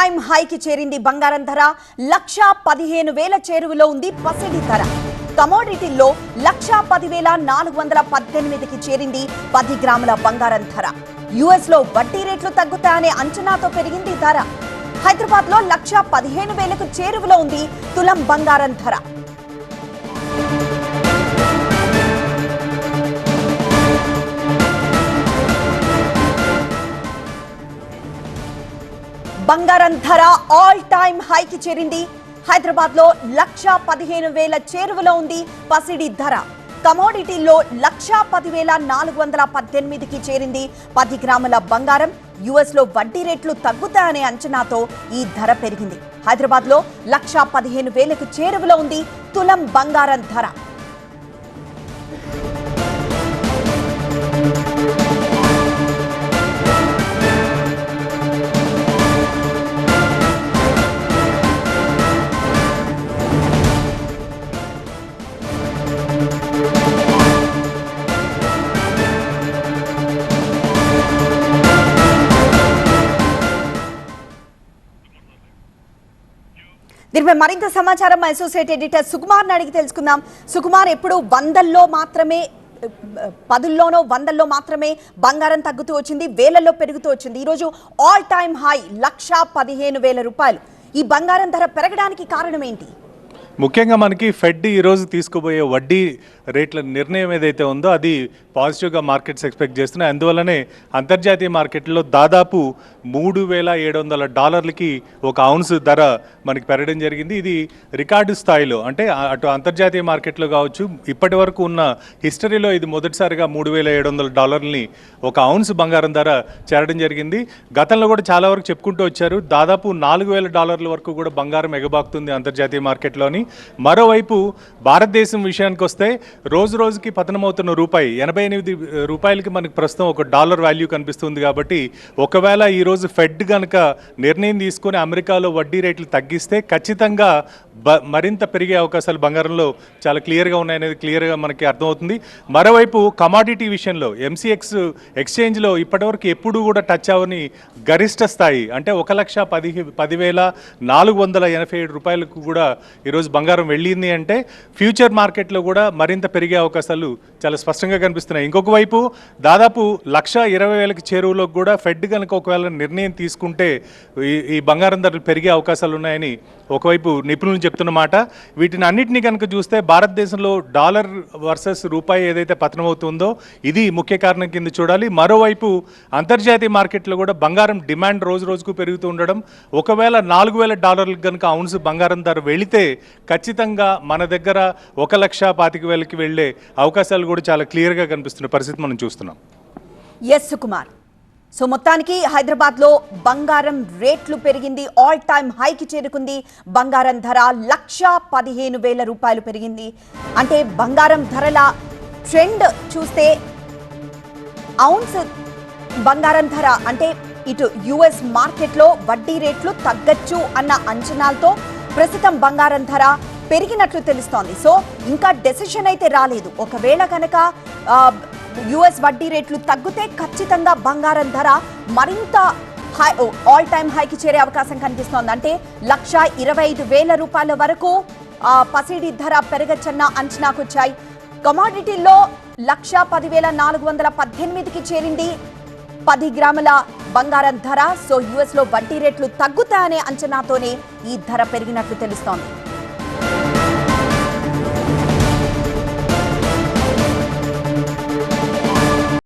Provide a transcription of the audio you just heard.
Time హైకి చేరింది బంగారం ధర. లక్ష పదిహేను వేల చేరువలో ఉంది పసిడి ధర. కమోడిటీల్లో లక్ష పదివేల నాలుగు వందల పద్దెనిమిదికి చేరింది పది గ్రాముల బంగారం ధర. యుఎస్లో వడ్డీ రేట్లు తగ్గుతాయనే అంచనాతో పెరిగింది ధర. హైదరాబాద్లో లక్ష పదిహేను వేలకు చేరువలో ఉంది తులం బంగారం ధర. బంగారం ధర ఆల్ టైమ్ హైకి చేరింది. హైదరాబాద్లో లక్ష పదిహేను వేల చేరువలో ఉంది పసిడి ధర. కమోడిటీల్లో లక్ష పదివేల నాలుగు వందల పద్దెనిమిదికి చేరింది. పది గ్రాముల బంగారం యుఎస్లో వడ్డీ రేట్లు తగ్గుతాయనే అంచనాతో ఈ ధర పెరిగింది. హైదరాబాద్లో లక్ష పదిహేను వేలకు చేరువలో ఉంది తులం బంగారం ధర. దీనిపై మరింత సమాచారం మా అసోసియేట్ ఎడిటర్ సుకుమార్ని అడిగి తెలుసుకుందాం. సుకుమార్ ఎప్పుడు వందల్లో మాత్రమే పదుల్లోనో వందల్లో మాత్రమే బంగారం తగ్గుతూ వచ్చింది వేలల్లో పెరుగుతూ వచ్చింది. ఈరోజు ఆల్ టైమ్ హై లక్ష పదిహేను వేల రూపాయలు. ఈ బంగారం ధర పెరగడానికి కారణం ఏంటి? ముఖ్యంగా మనకి ఫెడ్ ఈరోజు తీసుకుపోయే వడ్డీ రేట్ల నిర్ణయం ఏదైతే ఉందో అది పాజిటివ్గా మార్కెట్స్ ఎక్స్పెక్ట్ చేస్తున్నాయి. అందువల్లనే అంతర్జాతీయ మార్కెట్లో దాదాపు మూడు వేల ఏడు వందల డాలర్లకి ఒక ఔన్స్ ధర మనకి పెరగడం జరిగింది. ఇది రికార్డు స్థాయిలో అంటే అటు అంతర్జాతీయ మార్కెట్లో కావచ్చు ఇప్పటి వరకు ఉన్న హిస్టరీలో ఇది మొదటిసారిగా మూడు వేల ఏడు వందల డాలర్లని ఒక ఔన్స్ బంగారం ధర చేరడం జరిగింది. గతంలో కూడా చాలా వరకు చెప్పుకుంటూ వచ్చారు. దాదాపు నాలుగు వేల డాలర్ల వరకు కూడా బంగారం ఎగబాకుతుంది అంతర్జాతీయ మార్కెట్లోని. మరోవైపు భారతదేశం విషయానికి వస్తే రోజు రోజుకి పతనమవుతున్న రూపాయి ఎనభై ఎనిమిది రూపాయలకి మనకి ప్రస్తుతం ఒక డాలర్ వాల్యూ కనిపిస్తుంది కాబట్టి ఒకవేళ ఈరోజు ఫెడ్ కనుక నిర్ణయం తీసుకొని అమెరికాలో వడ్డీ రేట్లు తగ్గిస్తే ఖచ్చితంగా బ మరింత పెరిగే అవకాశాలు బంగారంలో చాలా క్లియర్గా ఉన్నాయనేది క్లియర్గా మనకి అర్థమవుతుంది. మరోవైపు కమాడిటీ విషయంలో ఎంసీఎక్స్ ఎక్స్చేంజ్లో ఇప్పటివరకు ఎప్పుడూ కూడా టచ్ అవని గరిష్ట స్థాయి అంటే ఒక లక్ష పది పదివేల నాలుగు వందల ఎనభై ఏడు రూపాయలకు కూడా ఈరోజు బంగారం వెళ్ళింది అంటే ఫ్యూచర్ మార్కెట్లో కూడా మరింత పెరిగే అవకాశాలు చాలా స్పష్టంగా కనిపిస్తున్నాయి. ఇంకొక వైపు దాదాపు లక్ష ఇరవై వేలకు చేరువలోకి కూడా ఫెడ్ కనుక ఒకవేళ నిర్ణయం తీసుకుంటే ఈ బంగారం ధరలు పెరిగే అవకాశాలు ఉన్నాయని ఒకవైపు నిపుణులు చెప్తున్న మాట. వీటిని అన్నింటినీ కనుక చూస్తే భారతదేశంలో డాలర్ వర్సెస్ రూపాయి ఏదైతే పతనమవుతుందో ఇది ముఖ్య కారణం కింద చూడాలి. మరోవైపు అంతర్జాతీయ మార్కెట్లో కూడా బంగారం డిమాండ్ రోజు రోజుకు పెరుగుతూ ఉండడం ఒకవేళ నాలుగు వేల డాలర్లకు కనుక అవున్స్ బంగారం ధర వెళితే ఖచ్చితంగా మన దగ్గర ఒక లక్ష పాతిక వేలకి వెళ్ళే అవకాశాలు కూడా చాలా క్లియర్గా కనిపిస్తున్న పరిస్థితి మనం చూస్తున్నాం. ఎస్ కుమార్ సో మొత్తానికి హైదరాబాద్లో బంగారం రేట్లు పెరిగింది ఆల్ టైమ్ హైకి చేరుకుంది. బంగారం ధర లక్ష పదిహేను వేల రూపాయలు పెరిగింది. అంటే బంగారం ధరల ట్రెండ్ చూస్తే ఔన్స్ బంగారం ధర అంటే ఇటు యుఎస్ మార్కెట్లో వడ్డీ రేట్లు తగ్గచ్చు అన్న అంచనాలతో ప్రస్తుతం బంగారం ధర పెరిగినట్లు తెలుస్తోంది. సో ఇంకా డెసిషన్ అయితే రాలేదు. ఒకవేళ కనుక యుఎస్ వడ్డీ రేట్లు తగ్గితే ఖచ్చితంగా బంగారం ధర మరింత హై ఆల్ టైమ్ హైకి చేరే అవకాశం కనిపిస్తోంది. అంటే లక్ష ఇరవై ఐదు వేల రూపాయల వరకు పసిడి ధర పెరగచ్చన్న అంచనాకొచ్చాయి కమాడిటీల్లో లక్ష పదివేల నాలుగు వందల పద్దెనిమిదికి చేరింది పది గ్రాముల బంగారం ధర. సో యుఎస్లో వడ్డీ రేట్లు తగ్గుతాయనే అంచనాతోనే ఈ ధర పెరిగినట్లు తెలుస్తోంది.